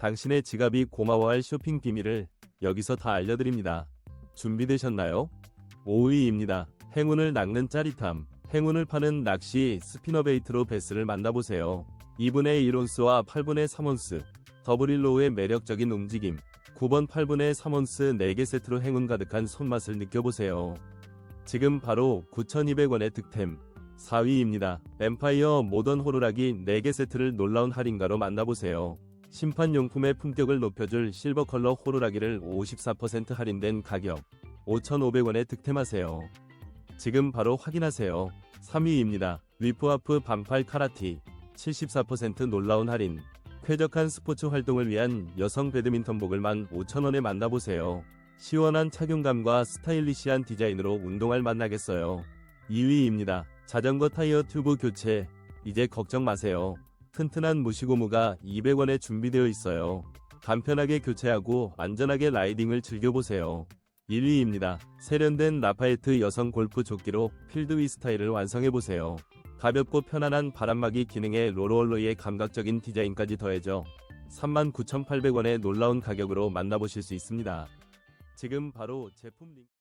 당신의 지갑이 고마워할 쇼핑 비밀을 여기서 다 알려드립니다. 준비되셨나요? 5위입니다. 행운을 낚는 짜릿함. 행운을 파는 낚시 스피너베이트로 베스를 만나보세요. 2분의 1온스와 8분의 3온스. 더블일로우의 매력적인 움직임. 9번 8분의 3온스 4개 세트로 행운 가득한 손맛을 느껴보세요. 지금 바로 9,200원의 득템. 4위입니다. 엠파이어 모던 호루라기 4개 세트를 놀라운 할인가로 만나보세요. 심판용품의 품격을 높여줄 실버 컬러 호루라기를 54% 할인된 가격 5,500원에 득템하세요. 지금 바로 확인하세요. 3위입니다. 위프와프 반팔 카라티 74% 놀라운 할인 쾌적한 스포츠 활동을 위한 여성 배드민턴복을 15,000원에 만나보세요. 시원한 착용감과 스타일리시한 디자인으로 운동할 만나겠어요. 2위입니다. 자전거 타이어 튜브 교체. 이제 걱정 마세요. 튼튼한 무시고무가 200원에 준비되어 있어요. 간편하게 교체하고 안전하게 라이딩을 즐겨보세요. 1위입니다. 세련된 라파에트 여성 골프 조끼로 필드위 스타일을 완성해보세요. 가볍고 편안한 바람막이 기능에 로로얼로이의 감각적인 디자인까지 더해져 39,800원의 놀라운 가격으로 만나보실 수 있습니다. 지금 바로 제품 링크